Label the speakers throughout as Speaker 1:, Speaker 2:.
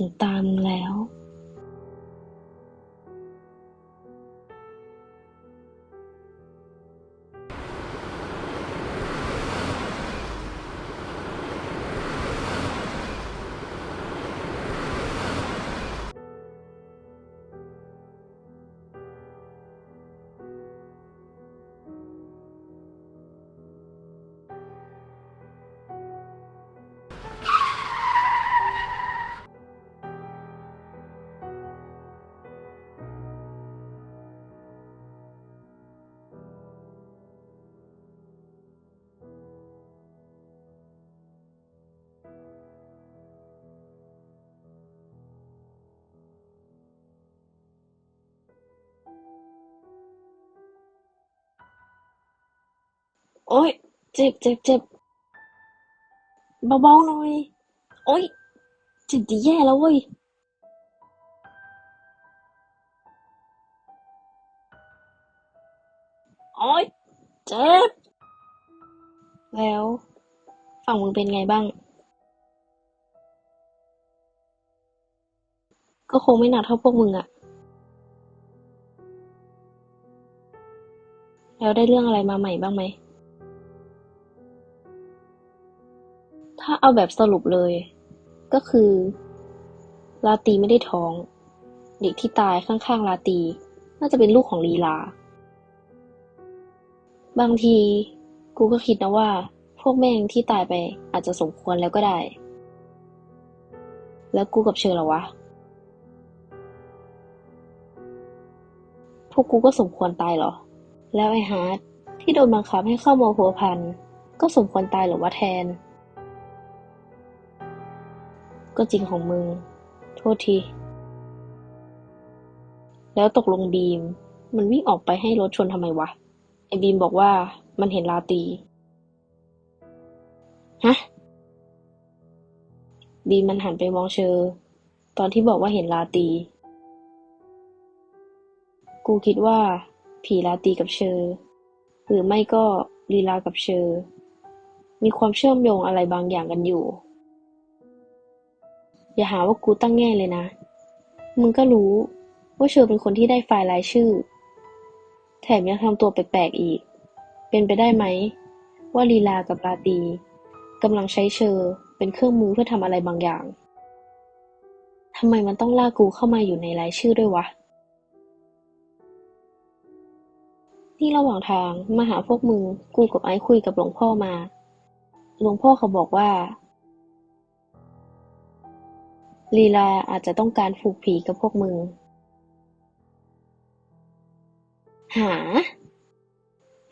Speaker 1: ถึงตามแล้ว โอ๊ย เจ็บเจ็บเจ็บเบาๆหน่อย โอ๊ยเจ็บจะแย่แล้วเว้ยโอ๊ย เจ็บ แล้ว ฝั่งมึงเป็นไงบ้าง ก็คงไม่หนักเท่าพวกมึงอะแล้วได้เรื่องอะไรมาใหม่บ้างไหม ถ้าเอาแบบสรุปเลย ก็คือลาตีไม่ได้ท้อง เด็กที่ตายข้างๆลาตี น่าจะเป็นลูกของลีลา บางทีกูก็คิดนะว่า พวกแม่งที่ตายไปอาจจะสมควรแล้วก็ได้ แล้วกูกับเชอร์ล่ะวะ พวกกูก็สมควรตายเหรอ แล้วไอ้ฮาร์ดที่โดนบังคับให้เข้ามาพัวพันก็สมควรตายหรือว่าแทน ก็จริงของมึง โทษที แล้วตกลงบีม มันวิ่งออกไปให้รถชนทำไมวะ ไอ้บีมบอกว่ามันเห็นลาตี ฮะ บีมมันหันไปมองเชอ ตอนที่บอกว่าเห็นลาตี กูคิดว่า ผีลาตีกับเชอ หรือไม่ก็ลีลากับเชอ มีความเชื่อมโยงอะไรบางอย่างกันอยู่ อย่าหาว่ากูตั้งแง่เลยนะ มึงก็รู้ว่าเชอเป็นคนที่ได้ไฟล์รายชื่อ แถมยังทำตัวแปลกๆอีก เป็นไปได้ไหม ว่าลีลากับราตีกำลังใช้เชอเป็นเครื่องมือเพื่อทำอะไรบางอย่างทำไมมันต้องลากกูเข้ามาอยู่ในรายชื่อด้วยวะ นี่ระหว่างทางมาหาพวกมึงกูกับไอ้คุยกับหลวงพ่อมา หลวงพ่อเขาบอกว่า ลีลาอาจจะต้องการผูกผีกับพวกมึง หา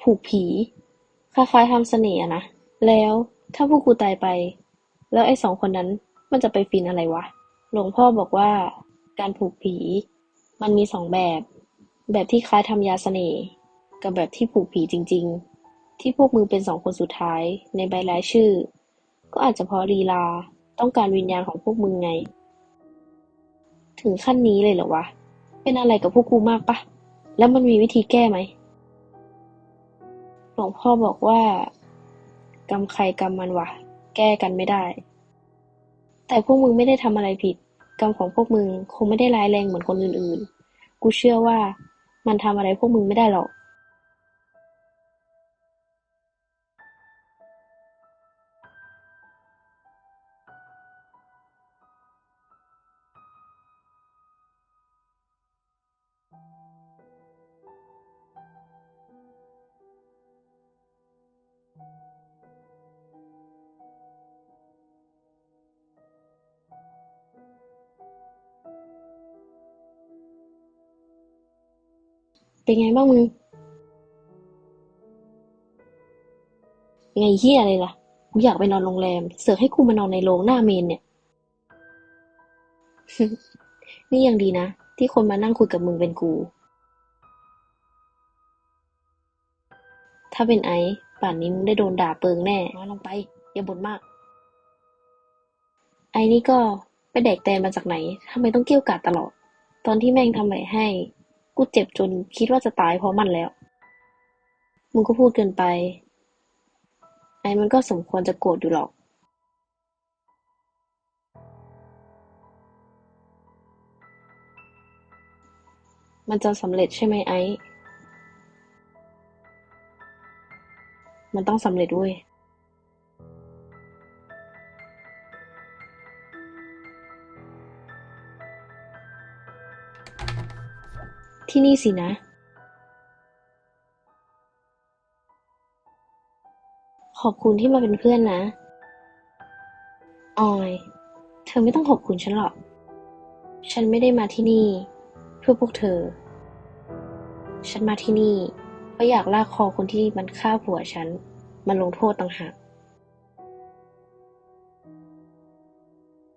Speaker 1: ผูกผี คล้ายๆทำเสน่ห์อนะ แล้วถ้าพวกกูตายไป แล้วไอ้สองคนนั้นมันจะไปฟินอะไรวะ หลวงพ่อบอกว่า การผูกผี มันมีสองแบบ แบบที่คล้ายทำยาเสน่ห์กับแบบที่ผูกผีจริง ๆ ที่พวกมึงเป็นสองคนสุดท้ายในใบรายชื่อ ก็อาจจะเพราะลีลาต้องการวิญญาณของพวกมึงไง ถึงขั้นนี้เลยเหรอวะ เป็นอะไรกับพวกกูมากปะ แล้วมันมีวิธีแก้ไหม หลวงพ่อบอกว่ากรรมใครกรรมมันวะ แก้กันไม่ได้ แต่พวกมึงไม่ได้ทำอะไรผิด กรรมของพวกมึงคงไม่ได้ร้ายแรงเหมือนคนอื่นๆ กูเชื่อว่ามันทำอะไรพวกมึงไม่ได้หรอก เป็นไงบ้างมึง ไงเฮียอะไรล่ะ กูอยากไปนอนโรงแรม เสือกให้กูมานอนในโรงหน้าเมนเนี่ย นี่ยังดีนะ ที่คนมานั่งคุยกับมึงเป็นกู ถ้าเป็นไอซ์ป่านนี้มึงได้โดนด่าเปิงแน่น้อยลงไป อย่าบ่นมาก ไอ้นี่ก็ไปแดกแตนมาจากไหนทำไมต้องเกี้ยวกราดตลอด ตอนที่แม่งทำแหวให้ กูเจ็บจนคิดว่าจะตายเพราะมันแล้ว มึงก็พูดเกินไป ไอ้มันก็สมควรจะโกรธอยู่หรอกมันจะสำเร็จใช่ไหมไอ้ มันต้องสำเร็จด้วย ที่นี่สินะขอบคุณที่มาเป็นเพื่อนนะ ออย เธอไม่ต้องขอบคุณฉันหรอก ฉันไม่ได้มาที่นี่ เพื่อพวกเธอ ฉันมาที่นี่เพราะอยากลากคอคนที่มันฆ่าผัวฉันมาลงโทษต่างหาก